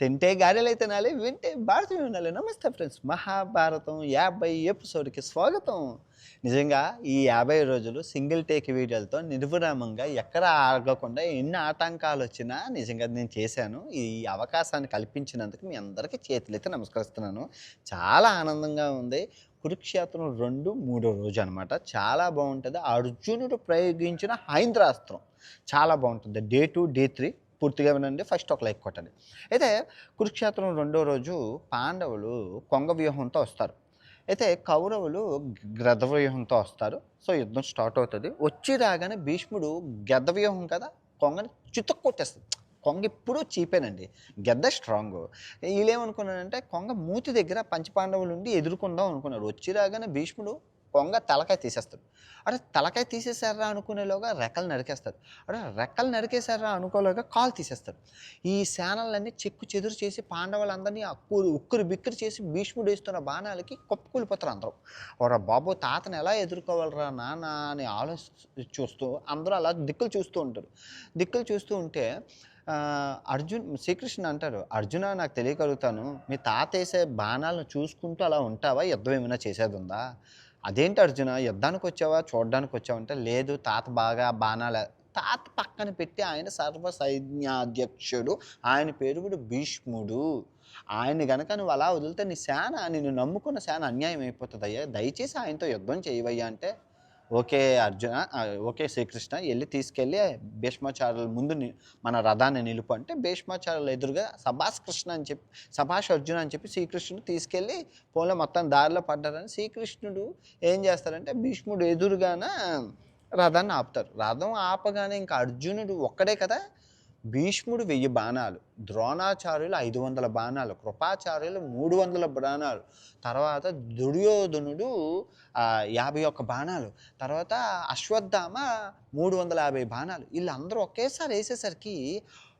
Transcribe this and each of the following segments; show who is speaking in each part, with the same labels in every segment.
Speaker 1: తింటే గారెలు తినాలి వింటే భారతం ఉండాలి. నమస్తే ఫ్రెండ్స్ మహాభారతం యాభై ఎపిసోడ్కి స్వాగతం. నిజంగా ఈ యాభై రోజులు సింగిల్ టేక్ వీడియోలతో నిర్విరామంగా ఎక్కడ ఆగకుండా ఎన్ని ఆటంకాలు వచ్చినా నిజంగా నేను చేశాను. ఈ అవకాశాన్ని కల్పించినందుకు మీ అందరికీ చేతులైతే నమస్కరిస్తున్నాను. చాలా ఆనందంగా ఉంది. కురుక్షేత్రం రెండు మూడో రోజు అనమాట చాలా బాగుంటుంది. అర్జునుడు ప్రయోగించిన హైంద్రాస్త్రం. చాలా బాగుంటుంది. డే టూ డే త్రీ పూర్తిగా వినండి ఫస్ట్ ఒక లైక్ కొట్టండి. అయితే కురుక్షేత్రం రెండో రోజు పాండవులు కొంగ వ్యూహంతో వస్తారు. అయితే కౌరవులు గ్రద్ద వ్యూహంతో వస్తారు. సో యుద్ధం స్టార్ట్ అవుతుంది. వచ్చి రాగానే భీష్ముడు గద్ద వ్యూహం కదా కొంగని చిత్త కొట్టేస్తుంది. కొంగ ఎప్పుడూ చీపేనండి. గెద్ద స్ట్రాంగ్ వీళ్ళేమనుకున్నారంటే కొంగ మూతి దగ్గర పంచపాండవులు ఉండి ఎదుర్కొందాం అనుకున్నారు. వచ్చి రాగానే భీష్ముడు కొంగ తలకాయ తీసేస్తాడు. అరే తలకాయ తీసేసారా అనుకునేలోగా రెక్కలు నరికేస్తాడు. అరే రెక్కలు నరికేసారా అనుకోలేగా కాలు తీసేస్తాడు. ఈ సేనలన్నీ చెక్కు చెదురు చేసి పాండవులందరినీ అక్కురు ఉక్కురు బిక్కురు చేసి భీష్ముడు వేస్తున్న బాణాలకి కొప్పుకూలిపోతారు అందరూ. ఓరా బాబు తాతను ఎలా ఎదుర్కోవాలరా నాన్న అని ఆలోచి చూస్తూ అందరూ అలా దిక్కులు చూస్తూ ఉంటారు. దిక్కులు చూస్తూ ఉంటే అర్జున్ శ్రీకృష్ణ అంటారు అర్జున నాకు తెలియగలుగుతాను. మీ తాత వేసే బాణాలను చూసుకుంటూ అలా ఉంటావా? యుద్ధం ఏమైనా చేసేది ఉందా అదేంటి అర్జున యుద్ధానికి వచ్చావా చూడడానికి వచ్చావా అంటే లేదు. తాత బాగా బాణాల తాత పక్కన పెట్టి ఆయన సర్వ సైన్యాధ్యక్షుడు ఆయన పేరు కూడా భీష్ముడు. ఆయన గనక నువ్వు అలా వదిలితే నీ సేన నిన్ను నమ్ముకున్న సేన అన్యాయం అయిపోతుంది అయ్యా దయచేసి ఆయనతో యుద్ధం చేయవయ్యా అంటే ఓకే అర్జున ఓకే శ్రీకృష్ణ వెళ్ళి తీసుకెళ్ళి భీష్మాచార్యుల ముందు మన రథాన్ని నిలుపు అంటే భీష్మాచార్యుల ఎదురుగా సభాష్ కృష్ణ అని చెప్పి సభాష్ అర్జున అని చెప్పి శ్రీకృష్ణుడు తీసుకెళ్ళి పోలే మొత్తం దారిలో పడ్డారని శ్రీకృష్ణుడు ఏం చేస్తారంటే భీష్ముడు ఎదురుగాన రథాన్ని ఆపుతారు. రథం ఆపగానే ఇంకా అర్జునుడు ఒక్కడే కదా భీష్ముడు వెయ్యి బాణాలు ద్రోణాచార్యులు ఐదు వందల బాణాలు కృపాచార్యులు మూడు వందల బాణాలు తర్వాత దుర్యోధనుడు యాభై ఒక్క బాణాలు తర్వాత అశ్వత్థామ మూడు వందల యాభై బాణాలు. వీళ్ళందరూ ఒకేసారి వేసేసరికి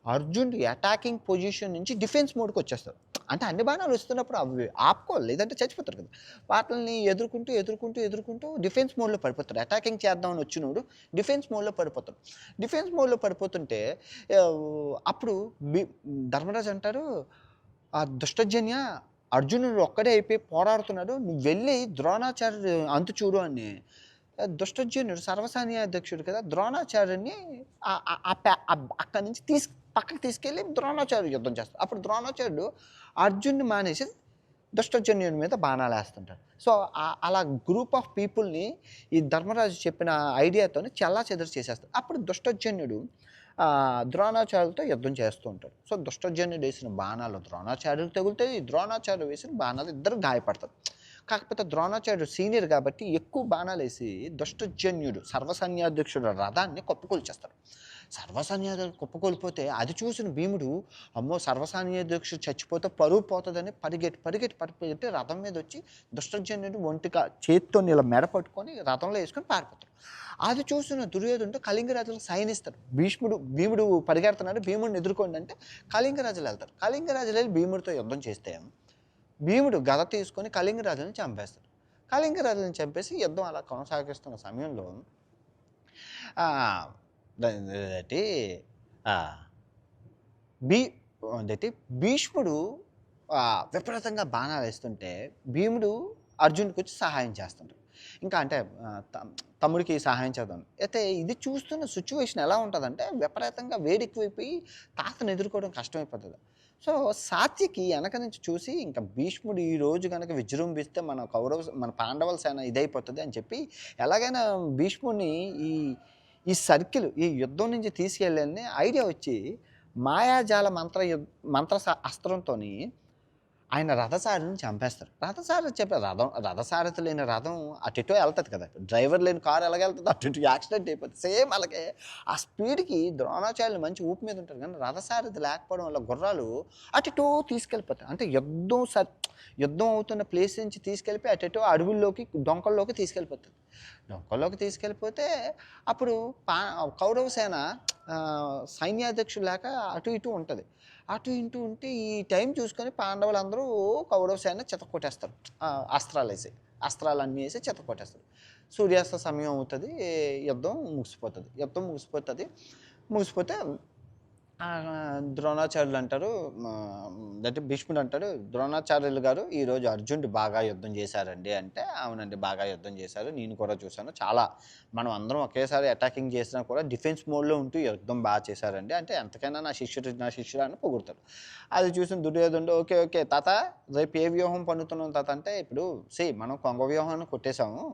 Speaker 1: అర్జునుడు అటాకింగ్ పొజిషన్ నుంచి డిఫెన్స్ మోడ్కి వచ్చేస్తారు అంటే అన్ని బాణాలు వస్తున్నప్పుడు అవి ఆపుకోవాలి లేదంటే చచ్చిపోతారు కదా. వాటిని ఎదుర్కొంటూ ఎదుర్కొంటూ ఎదుర్కొంటూ డిఫెన్స్ మోడ్లో పడిపోతారు. అటాకింగ్ చేద్దామని వచ్చినోడు డిఫెన్స్ మోడ్లో పడిపోతాడు. డిఫెన్స్ మోడ్లో పడిపోతుంటే అప్పుడు బి ధర్మరాజు అంటారు ఆ దుష్టజన్య అర్జునుడు ఒక్కడే అయిపోయి పోరాడుతున్నాడు నువ్వు వెళ్ళి ద్రోణాచార్య అంతు చూడు అని. ఆ దుష్టజన్యుడు అధ్యక్షుడు కదా ద్రోణాచార్యుని అక్కడి నుంచి తీసు పక్కకి తీసుకెళ్ళి ద్రోణాచార్య యుద్ధం చేస్తాడు. అప్పుడు ద్రోణాచార్యుడు అర్జున్ని మానేసి దుష్టజన్యుని మీద బాణాలు వేస్తుంటారు సో అలా గ్రూప్ ఆఫ్ పీపుల్ని ఈ ధర్మరాజు చెప్పిన ఐడియాతోనే చల్లా చెదరు చేసేస్తారు అప్పుడు దుష్టజన్యుడు ద్రోణాచార్యులతో యుద్ధం చేస్తూ ఉంటాడు. సో దుష్టజన్యుడు వేసిన బాణాలు ద్రోణాచార్యులు తగులుతాయి ఈ ద్రోణాచార్యులు వేసిన బాణాలు ఇద్దరు గాయపడతారు. కాకపోతే ద్రోణాచార్యుడు సీనియర్ కాబట్టి ఎక్కువ బాణాలు వేసి దుష్టజన్యుడు సర్వసైన్యాధ్యక్షుడు రథాన్ని కొప్పుకొల్చేస్తాడు. సర్వసైన్యాధ్యక్షుడు కుప్పకొలిపోతే అది చూసిన భీముడు అమ్మో సర్వసాన్యాధ్యక్షుడు చచ్చిపోతే పరువు పోతుందని పరిగెట్టి పరిగెట్టి పరిగెట్టి రథం మీద వచ్చి దుష్టజన్యుడు ఒంటిగా చేతితో ఇలా మెడ పట్టుకొని రథంలో వేసుకొని పారిపోతాడు. అది చూసిన దుర్యోధనుడు కళింగరాజులకు సైనిస్తాడు భీష్ముడు భీముడు పరిగెడుతున్నాడు భీముడిని ఎదుర్కోండి అంటే కళింగరాజులు వెళ్తారు. కళింగరాజులు వెళ్ళి భీముడితో యుద్ధం చేస్తే భీముడు గద తీసుకొని కళింగరాజులను చంపేస్తాడు. కళింగరాజులను చంపేసి యుద్ధం అలా కొనసాగిస్తున్న సమయంలో ఆ, భీ భీష్ముడు విపరీతంగా బాణాలు వేస్తుంటే భీముడు అర్జున్కి వచ్చి సహాయం చేస్తుంటాడు ఇంకా అంటే తమ్ముడికి సహాయం చేద్దాం. అయితే ఇది చూస్తున్న సిచ్యువేషన్ ఎలా ఉంటుందంటే విపరీతంగా వేడెక్కువైపోయి తాతను ఎదుర్కోవడం కష్టమైపోతుంది. సో సాత్యకి వెనక నుంచి చూసి ఇంకా భీష్ముడు ఈ రోజు కనుక విజృంభిస్తే మన కౌరవ మన పాండవుల సేన ఇదైపోతుంది అని చెప్పి ఎలాగైనా భీష్ముడిని ఈ ఈ సర్కిల్ ఈ యుద్ధం నుంచి తీసుకెళ్ళని ఐడియా వచ్చి మాయాజాల మంత్ర యుద్ మంత్ర అస్త్రంతో అస్త్రంతోని ఆయన రథసారిని చంపేస్తారు. రథసారి చెప్పే రథం రథసారథి లేని రథం అటు వెళ్తుంది కదా. డ్రైవర్ లేని కారు ఎలాగెళ్తుంది అటు ఇటు యాక్సిడెంట్ అయిపోతుంది సేమ్ అలాగే ఆ స్పీడ్కి ద్రోణాచార్యులు మంచి ఊపి మీద ఉంటారు కానీ రథసారథి లేకపోవడం వల్ల గుర్రాలు అటు ఇటు తీసుకెళ్ళిపోతాయి. అంటే యుద్ధం సర్ యుద్ధం అవుతున్న ప్లేస్ నుంచి తీసుకెళ్ళిపోయి అటు ఇటు అడవుల్లోకి డొంకల్లోకి తీసుకెళ్ళిపోతుంది డొంకల్లోకి తీసుకెళ్ళిపోతే అప్పుడు పా కౌరవ సేన సైన్యాధ్యక్షుడు లేక అటు ఇటు ఉంటుంది. అటు ఇటు ఉంటే ఈ టైం చూసుకొని పాండవులందరూ కౌరవ సైన్య చెత్త కొట్టేస్తారు అస్త్రాలు వేసి అస్త్రాలు అన్నీ వేసి చెత్త కొట్టేస్తారు సూర్యాస్త సమయం అవుతుంది యుద్ధం ముగిసిపోతుంది. యుద్ధం ముగిసిపోతుంది. ముగిసిపోతే ద్రోణాచార్యులు అంటారు అంటే భీష్ముడు అంటాడు ద్రోణాచార్యులు గారు ఈరోజు అర్జునుడు బాగా యుద్ధం చేశారండి అంటే అవునండి బాగా యుద్ధం చేశారు. నేను కూడా చూశాను. చాలా మనం అందరం ఒకేసారి అటాకింగ్ చేసినా కూడా డిఫెన్స్ మోడ్లో ఉంటూ యుద్ధం బాగా చేశారండి. అంటే ఎంతకైనా నా శిష్యుడు నా శిష్యుడు అని పొగుడతాడు. అది చూసిన దుర్యోధనుడు ఓకే ఓకే తాత రేపు ఏ వ్యూహం పన్నుతున్నాం తాత? అంటే ఇప్పుడు సి మనం కొంగ వ్యూహాన్ని కొట్టేశాము.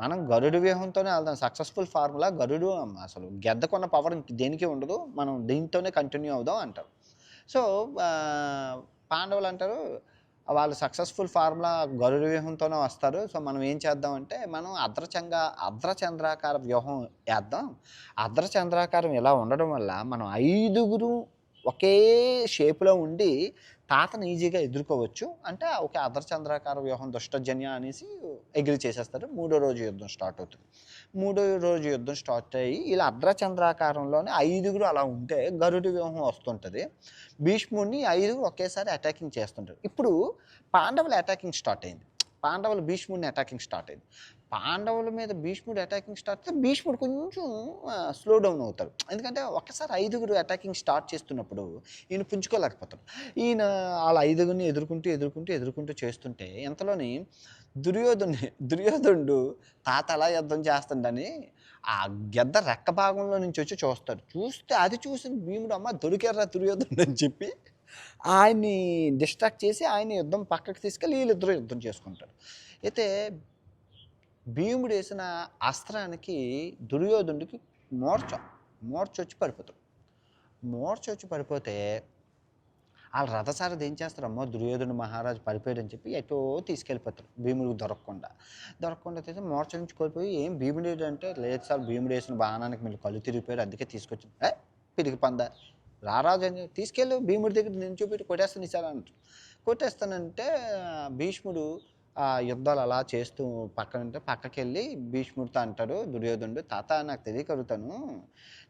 Speaker 1: మనం గరుడు వ్యూహంతోనే వెళ్దాం. సక్సెస్ఫుల్ ఫార్ములా గరుడు అసలు గెద్దకున్న పవర్ దేనికి ఉండదు. మనం దీంతోనే కంటిన్యూ అవుదాం అంటారు. సో పాండవులు అంటారు వాళ్ళు సక్సెస్ఫుల్ ఫార్ములా గరుడు వ్యూహంతోనే వస్తారు. సో మనం ఏం చేద్దాం అంటే మనం అర్ధచంగా అర్ధచంద్రాకార వ్యూహం వేద్దాం. అర్ధచంద్రాకారం ఇలా ఉండడం వల్ల మనం ఐదుగురు ఒకే షేప్లో ఉండి తాతను ఈజీగా ఎదుర్కోవచ్చు. అంటే ఒక అర్ధచంద్రాకార వ్యూహం దుష్టజన్య అనేసి ఎగిరి చేసేస్తారు. మూడో రోజు యుద్ధం స్టార్ట్ అవుతుంది. మూడో రోజు యుద్ధం స్టార్ట్ అయ్యి ఇలా అర్ధచంద్రాకారంలోనే ఐదుగురు అలా ఉంటే గరుడు వ్యూహం వస్తుంటుంది. భీష్ముడిని ఐదుగురు ఒకేసారి అటాకింగ్ చేస్తుంటారు. ఇప్పుడు పాండవులు అటాకింగ్ స్టార్ట్ అయింది. పాండవులు భీష్ముడిని అటాకింగ్ స్టార్ట్ అయింది. పాండవుల మీద భీష్ముడు అటాకింగ్ స్టార్ట్ అయితే భీష్ముడు కొంచెం స్లో డౌన్ అవుతాడు. ఎందుకంటే ఒక్కసారి ఐదుగురు అటాకింగ్ స్టార్ట్ చేస్తున్నప్పుడు ఈయన పుంజుకోలేకపోతాడు. ఈయన వాళ్ళ ఐదుగురిని ఎదుర్కొంటూ ఎదుర్కొంటూ ఎదుర్కొంటూ చేస్తుంటే ఎంతలోని దుర్యోధను దుర్యోధనుడు తాత అలా యుద్ధం చేస్తుండని ఆ గెద్ద రెక్క భాగంలో నుంచి వచ్చి చూస్తాడు. చూస్తే అది చూసిన భీముడు అమ్మ దొరికారా దుర్యోధనుడు అని చెప్పి ఆయన్ని డిస్ట్రాక్ట్ చేసి ఆయన యుద్ధం పక్కకి తీసుకెళ్ళి వీళ్ళిద్దరూ యుద్ధం చేసుకుంటారు. అయితే భీముడు వేసిన అస్త్రానికి దుర్యోధనుడికి మోర్చ మోర్చ వచ్చి పడిపోతాడు మోర్చ వచ్చి పడిపోతే వాళ్ళ రథసారథి ఏం చేస్తారు? అమ్మో దుర్యోధను మహారాజు పడిపోయాడని చెప్పి ఎటో తీసుకెళ్ళిపోతారు. భీముడికి దొరకకుండా. దొరకకుండా అయితే మోర్చ నుంచి కోల్పోయి ఏం భీముడు అంటే లేదు సార్ భీముడు వేసిన బాణానికి మీరు కళ్ళు తిరిగిపోయారు అందుకే తీసుకొచ్చి. పిరిగి పంద రారాజు అని తీసుకెళ్ళు భీముడి దగ్గర నేను చూపెట్టి కొట్టేస్తాను సార్ అంటారు. కొట్టేస్తానంటే భీష్ముడు ఆ యుద్ధాలు అలా చేస్తూ పక్కనంటే పక్కకి వెళ్ళి భీష్ముడితో అంటాడు దుర్యోధనుడు తాత నాకు తెలియకరుతాను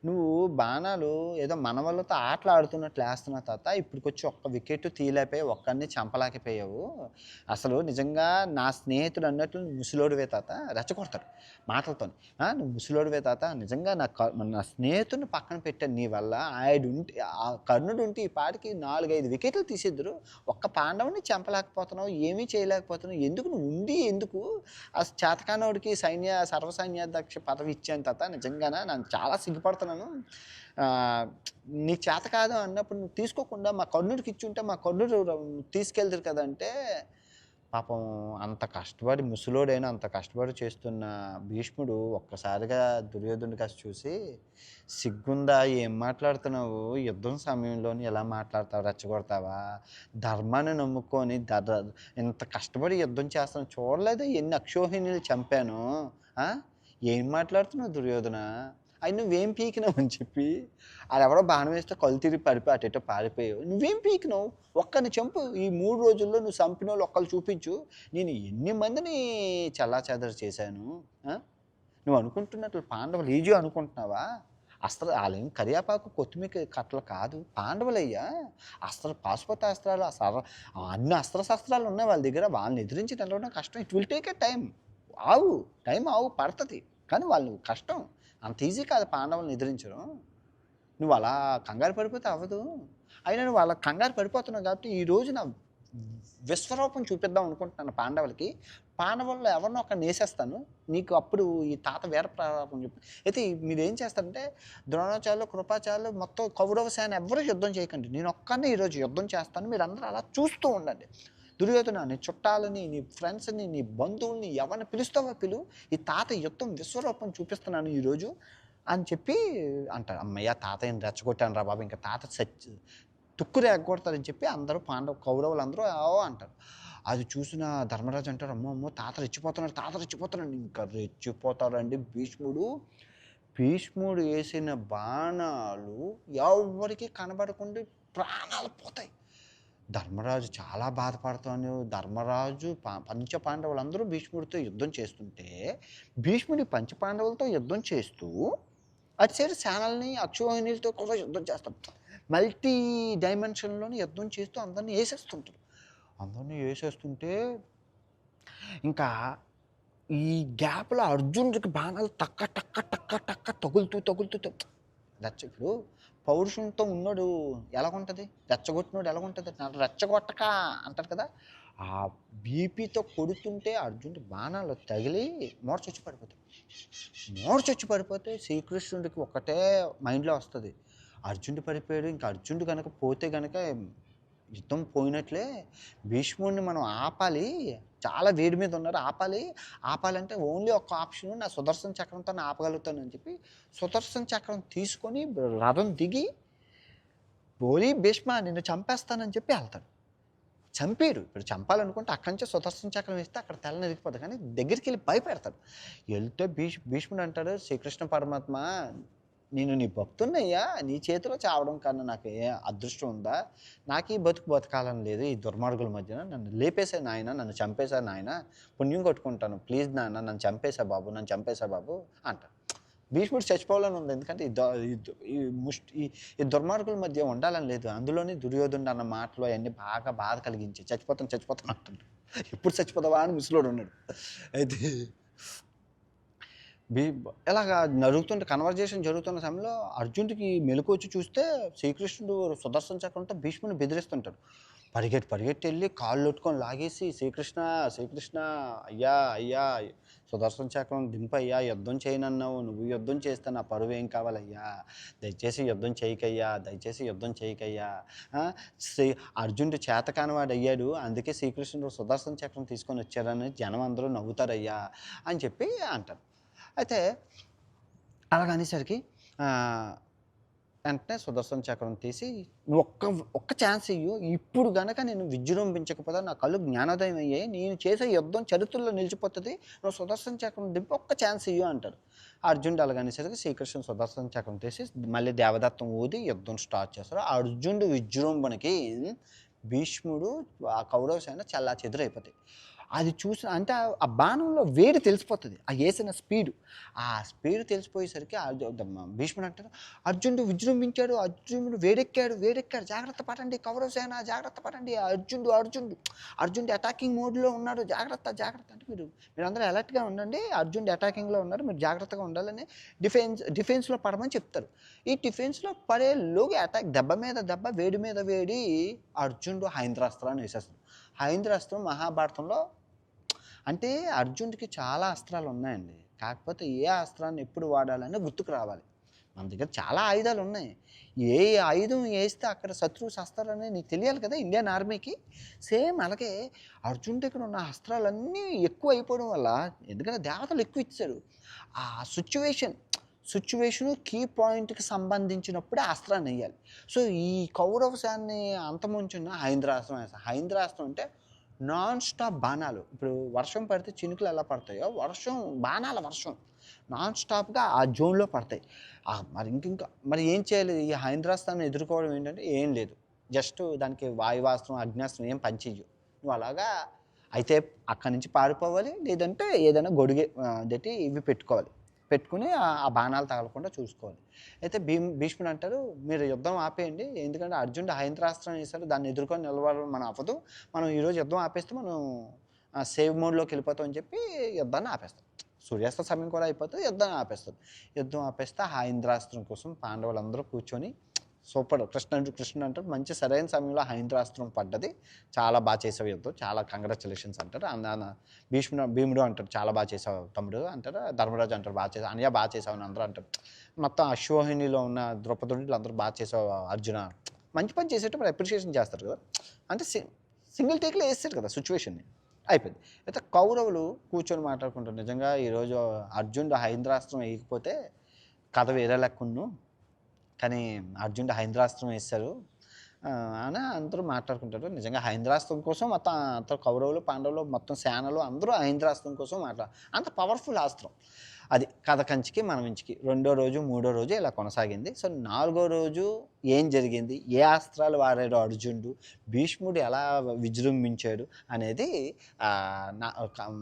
Speaker 1: నువ్వు బాణాలు ఏదో మన వాళ్ళతో ఆటలు ఆడుతున్నట్లు వేస్తున్నావు తాత. ఇప్పటికొచ్చి ఒక్క వికెట్ తీయలేకపోయి ఒక్కడిని చంపలేకపోయావు. అసలు నిజంగా నా స్నేహితుడు అన్నట్లు ముసలోడివే తాత. రెచ్చగొడతాడు మాటలతో నువ్వు ముసలోడివే తాత. నిజంగా నా క- నా స్నేహితుడిని పక్కన పెట్టాను నీ వల్ల. ఆయన ఉంటే ఆ కర్ణుడు ఉంటే ఈ పాటికి నాలుగైదు వికెట్లు తీసిద్దరు. ఒక్క పాండవుని చంపలేకపోతున్నావు. ఏమీ చేయలేకపోతున్నావు. ఎందుకు నువ్వు ఉండి ఎందుకు ఆ చేతకానోడికి సైన్య సర్వసైన్యాధ్యక్ష పదవి ఇచ్చాను తాత. నిజంగానే? నన్ను చాలా సిగ్గుపడుతున్నాను ఆ, నీ చేత కాదు అన్నప్పుడు నువ్వు తీసుకోకుండా మా కర్ణుడికి ఇచ్చి ఉంటే మా కర్ణుడు తీసుకెళ్తారు కదంటే పాపం అంత కష్టపడి ముసలోడైనా అంత కష్టపడి చేస్తున్న భీష్ముడు ఒక్కసారిగా దుర్యోధనుడి కాస్త చూసి సిగ్గుందా? ఏం మాట్లాడుతున్నావు? యుద్ధం సమయంలోని ఎలా మాట్లాడతావు? రెచ్చగొడతావా? ధర్మాన్ని నమ్ముకొని ధర ఇంత కష్టపడి యుద్ధం చేస్తాను చూడలేదు? ఎన్ని అక్షోహిణులు చంపాను? ఆ? ఏం మాట్లాడుతున్నావు దుర్యోధన? అవి నువ్వేం పీకినావు అని చెప్పి అది ఎవరో బాణం వేస్తే కళ్ళు తిరిగి పడిపోయి అటు పారిపోయావు. నువ్వేం పీకినావు? ఒక్కని చంపు ఈ మూడు రోజుల్లో నువ్వు చంపిన వాళ్ళు ఒక్కరు చూపించు. నేను ఎన్ని మందిని చల్లా చేశాను? నువ్వు అనుకుంటున్నట్లు పాండవులు ఈజీ అనుకుంటున్నావా? అస్త్ర వాళ్ళేం కరియాపాకు కొత్తిమీర కట్టలు కాదు. పాండవులయ్యా అస్త్ర పాశుపత అస్త్రాలు సర్వ అన్ని అస్త్ర శస్త్రాలు ఉన్నాయి వాళ్ళ దగ్గర. వాళ్ళని ఎదిరించి నిలవడం కష్టం. It will take a time ఆవు టైం ఆవు పడుతుంది. కానీ వాళ్ళు కష్టం. అంత ఈజీ కాదు పాండవులను ఎదిరించడం నువ్వు అలా కంగారు పడిపోతే అవ్వదు. అయినా నువ్వు అలా కంగారు పడిపోతున్నావు కాబట్టి ఈ రోజు నా విశ్వరూపం చూపిద్దాం అనుకుంటున్నాను పాండవులకి. పాండవుల్లో ఎవరినో ఒక నేసేస్తాను. నీకు అప్పుడు ఈ తాత వీర ప్రారంభం చెప్పి. అయితే మీరు ఏం చేస్తారంటే ద్రోణాచార్యులు కృపాచార్యులు మొత్తం కౌరవ సేన ఎవరు యుద్ధం చేయకండి. నేను ఒక్కనే ఈరోజు యుద్ధం చేస్తాను. మీరు అందరూ అలా చూస్తూ ఉండండి. దుర్యోధన నీ చుట్టాలని నీ ఫ్రెండ్స్ని నీ బంధువుల్ని ఎవరిని పిలుస్తావో పిలు. ఈ తాత యుద్ధం విశ్వరూపం చూపిస్తున్నాను ఈరోజు అని చెప్పి అంటారు. అమ్మయ్య తాతయ్యని రెచ్చగొట్టాను రా బాబు ఇంకా తాత సచ్చి తుక్కురు ఎగ్గొడతారని చెప్పి అందరూ పాండవ కౌరవులు అందరూ ఓ అంటారు. అది చూసిన ధర్మరాజు అంటారు అమ్మో అమ్మో తాత రెచ్చిపోతున్నాడు తాత రెచ్చిపోతున్నాడు ఇంకా రెచ్చిపోతారండి భీష్ముడు. భీష్ముడు వేసిన బాణాలు ఎవరికి కనబడకుండా ప్రాణాలు పోతాయి. ధర్మరాజు చాలా బాధపడతాను. ధర్మరాజు పంచ పాండవులందరూ భీష్ముడితో యుద్ధం చేస్తుంటే భీష్ముడి పంచ పాండవులతో యుద్ధం చేస్తూ అటు సైడ్ శానల్ని అక్షోహిణీలతో కూడా యుద్ధం చేస్తాం మల్టీ డైమెన్షన్లోని యుద్ధం చేస్తూ అందరినీ వేసేస్తుంటారు అందరినీ వేసేస్తుంటే ఇంకా ఈ గ్యాప్లో అర్జునుడికి బాణాలు టక్క టక్క టక్క టక్క తగులుతూ తగులుతూ దచ్చ ఇప్పుడు పౌరుషంతో ఉన్నోడు ఎలాగుంటుంది? రెచ్చగొట్టినోడు ఎలాగుంటుంది? రెచ్చగొట్టక అంటారు కదా ఆ బీపీతో కొడుతుంటే అర్జునుడి బాణాలు తగిలి మోర్చొచ్చి పడిపోతాడు మోర్చొచ్చి పడిపోతే శ్రీకృష్ణుడికి ఒకటే మైండ్లో వస్తుంది. అర్జునుడు పడిపోయాడు ఇంకా అర్జునుడు కనుక పోతే కనుక యుద్ధం పోయినట్లే భీష్ముడిని మనం ఆపాలి చాలా వేడి మీద ఉన్నారు ఆపాలి. ఆపాలంటే ఓన్లీ ఒక ఆప్షన్ నా సుదర్శన చక్రంతో ఆపగలుగుతానని చెప్పి సుదర్శన చక్రం తీసుకొని రథం దిగి బోలి భీష్మ నిన్ను చంపేస్తానని చెప్పి వెళ్తాడు. చంపారు. ఇప్పుడు చంపాలనుకుంటే అక్కడి నుంచి సుదర్శన చక్రం వేస్తే అక్కడ తెల్ల నరిగిపోతుంది కానీ దగ్గరికి వెళ్ళి భయపెడతాడు. వెళ్తే భీష్ భీష్ముడు అంటాడు శ్రీకృష్ణ పరమాత్మ నేను నీ భక్తున్నయ్యా నీ చేతిలో చావడం కన్నా నాకు ఏ అదృష్టం ఉందా? నాకు ఈ బతుకు బతకాలని లేదు ఈ దుర్మార్గుల మధ్యన. నన్ను లేపేసే నాయన నన్ను చంపేశా నాయన పుణ్యం కొట్టుకుంటాను. ప్లీజ్ నాన్న నన్ను చంపేశా బాబు నన్ను చంపేశా బాబు అంట. భీష్ముడు చచ్చిపోవాలని ఉంది. ఎందుకంటే ఈ ముష్టి ఈ ఈ దుర్మార్గుల మధ్య ఉండాలని లేదు. అందులోని దుర్యోధనుడు అన్న మాటలు అవన్నీ బాగా బాధ కలిగించి చచ్చిపోతాను చచ్చిపోతాను అంటున్నాడు. ఎప్పుడు చచ్చిపోతావా అని ముసలోడు ఉన్నాడు. అయితే ఇలాగా జరుగుతుంటే కన్వర్జేషన్ జరుగుతున్న సమయంలో అర్జునుడికి మెలకు వచ్చి చూస్తే శ్రీకృష్ణుడు సుదర్శన చక్రంతో భీష్ముని బెదిరిస్తుంటాడు. పరిగెట్టి పరిగెట్టి వెళ్ళి కాళ్ళు కొట్టుకొని లాగేసి శ్రీకృష్ణ శ్రీకృష్ణ అయ్యా అయ్యా సుదర్శన చక్రం దింపయ్యా యుద్ధం చేయనన్నావు నువ్వు యుద్ధం చేస్తే నా పరువు ఏం కావాలయ్యా? దయచేసి యుద్ధం చేయకయ్యా దయచేసి యుద్ధం చేయకయ్యా. శ్రీ అర్జునుడు చేతకానివాడు అయ్యాడు అందుకే శ్రీకృష్ణుడు సుదర్శన చక్రం తీసుకొని వచ్చారని జనం అందరూ నవ్వుతారయ్యా అని చెప్పి అంటారు. అయితే అలాగనేసరికి అనేసరికి వెంటనే సుదర్శన చక్రం తీసి ఒక్క ఒక్క ఛాన్స్ ఇయ్యు. ఇప్పుడు గనక నేను విజృంభించకపోతే నా కళ్ళు జ్ఞానోదయం అయ్యాయి. నేను చేసే యుద్ధం చరిత్రలో నిలిచిపోతుంది. నువ్వు సుదర్శన చక్రం దింపి ఒక్క ఛాన్స్ ఇయ్యు అంటారు అర్జునుడు అలాగనేసరికి శ్రీకృష్ణ సుదర్శన చక్రం తీసి మళ్ళీ దేవదత్తం ఊది యుద్ధం స్టార్ట్ చేస్తారు. అర్జునుడు విజృంభణకి భీష్ముడు ఆ కౌరవ సేన చల్లా చెదురైపోతాయి. అది చూసిన అంటే ఆ- బాణంలో వేడి తెలిసిపోతుంది ఆ వేసిన స్పీడ్. ఆ స్పీడ్ తెలిసిపోయేసరికి భీష్ముడు అంటారు అర్జునుడు విజృంభించాడు అర్జునుడు వేడెక్కాడు వేడెక్కాడు జాగ్రత్త పడండి కౌరవ సేన జాగ్రత్త పడండి అర్జునుడు అర్జునుడు అర్జునుడు అటాకింగ్ మోడ్లో ఉన్నాడు జాగ్రత్త జాగ్రత్త. అంటే మీరు మీరు అందరూ అలర్ట్గా ఉండండి అర్జునుడు అటాకింగ్లో ఉన్నారు మీరు జాగ్రత్తగా ఉండాలని డిఫెన్స్ డిఫెన్స్లో పడమని చెప్తారు. ఈ డిఫెన్స్లో పడేలోకి అటాక్ దెబ్బ మీద దెబ్బ వేడి మీద వేడి అర్జునుడు హైంద్రాస్త్రాన్ని వేసేస్తాడు. హైంద్రాస్త్రం మహాభారతంలో అంటే అర్జునుడికి చాలా అస్త్రాలు ఉన్నాయండి. కాకపోతే ఏ అస్త్రాన్ని ఎప్పుడు వాడాలని గుర్తుకు రావాలి. మన దగ్గర చాలా ఆయుధాలు ఉన్నాయి. ఏ ఆయుధం వేస్తే అక్కడ శత్రువు శస్త్రాలని నీకు తెలియాలి కదా ఇండియన్ ఆర్మీకి? సేమ్ అలాగే అర్జున్ దగ్గర ఉన్న అస్త్రాలన్నీ ఎక్కువ అయిపోవడం వల్ల ఎందుకంటే దేవతలు ఎక్కువ ఇచ్చారు. ఆ సిచ్యువేషన్ సిచ్యువేషను కీ పాయింట్కి సంబంధించినప్పుడే అస్త్రాన్ని వేయాలి. సో ఈ కౌరవ సేన్ని అంతముంచిన హైంద్రాస్త్రం హైంద్రాస్త్రం అంటే నాన్ స్టాప్ బాణాలు. ఇప్పుడు వర్షం పడితే చినుకులు ఎలా పడతాయో? వర్షం బాణాల వర్షం. నాన్ స్టాప్గా ఆ జోన్లో పడతాయి. మరి ఇంకింకా మరి ఏం చేయాలి? ఈ హైంద్రాస్తాన్ని ఎదుర్కోవడం ఏంటంటే ఏం లేదు. జస్ట్ దానికి వాయువాస్త్రం అగ్నాస్త్రం ఏం పనిచేయు నువ్వు అలాగా అయితే అక్కడి నుంచి పారిపోవాలి. లేదంటే ఏదైనా గొడుగు దట్టి ఇవి పెట్టుకోవాలి. పెట్టుకుని ఆ- బాణాలు తగలకుండా చూసుకోవాలి. అయితే భీమ్ భీష్ముడు అంటారు మీరు యుద్ధం ఆపేయండి ఎందుకంటే అర్జునుడు హైంద్రాస్త్రం వేశారు దాన్ని ఎదుర్కొని నిలబడడం మనం అవ్వదు. మనం ఈరోజు యుద్ధం ఆపేస్తే మనం సేవ్ మోడ్లోకి వెళ్ళిపోతాం అని చెప్పి యుద్ధాన్ని ఆపేస్తాం సూర్యాస్త సమయం కూడా అయిపోతుంది యుద్ధాన్ని ఆపేస్తుంది యుద్ధం ఆపేస్తే ఆ హైంద్రాస్త్రం కోసం పాండవులందరూ కూర్చొని సూపర్. కృష్ణుడు కృష్ణుడు అంటారు. మంచి సరైన సమయంలో హైంద్రాస్త్రం పడ్డది. చాలా బాగా చేసావు యుద్ధం. చాలా కంగ్రాచులేషన్స్ అంటారు. అన్న భీష్ముడు భీముడు అంటారు. చాలా బాగా చేసావు తమ్ముడు అంటారు. ధర్మరాజు అంటారు. బాగా చేసావు. అనయ్య బాగా చేసావు అని అందరూ అంటారు. మొత్తం అశ్వహిణిలో ఉన్న ద్రౌపదుడు అందరూ బాగా చేసావు అర్జున. మంచి పని చేసేటప్పుడు అప్రిషియేషన్ చేస్తారు కదా. అంటే సింగిల్ టేక్లో వేస్తారు కదా సిచ్యువేషన్ని అయిపోయింది. అయితే కౌరవులు కూర్చొని మాట్లాడుకుంటారు. నిజంగా ఈరోజు అర్జునుడు హైంద్రాస్త్రం వేయకపోతే కథ వేరే లెక్కను కానీ అర్జునుడు హైంద్రాస్త్రం వేస్తారు అని అందరూ మాట్లాడుకుంటారు. నిజంగా హైంద్రాస్త్రం కోసం మొత్తం అంత కౌరవులు పాండవులు మొత్తం సేనలు అందరూ హైంద్రాస్త్రం కోసం మాట్లా అంత పవర్ఫుల్ ఆస్త్రం. అది కథ కంచికి మనం ఇంచికి రెండో రోజు మూడో రోజు ఇలా కొనసాగింది. సో నాలుగో రోజు ఏం జరిగింది? ఏ ఆస్త్రాలు వాడాడు అర్జునుడు? భీష్ముడు ఎలా విజృంభించాడు అనేది నా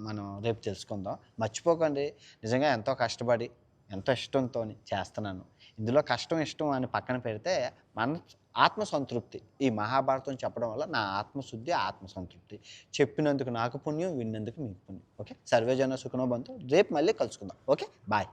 Speaker 1: మనం రేపు తెలుసుకుందాం. మర్చిపోకండి. నిజంగా ఎంతో కష్టపడి ఎంతో ఇష్టంతో చేస్తున్నాను. ఇందులో కష్టం ఇష్టం అని పక్కన పెడితే మన ఆత్మసంతృప్తి ఈ మహాభారతం చెప్పడం వల్ల నా ఆత్మశుద్ధి ఆత్మసంతృప్తి. చెప్పినందుకు నాకు పుణ్యం విన్నందుకు మీకు పుణ్యం. ఓకే? సర్వేజన సుఖనోబంతో రేపు మళ్ళీ కలుసుకుందాం. ఓకే? బాయ్.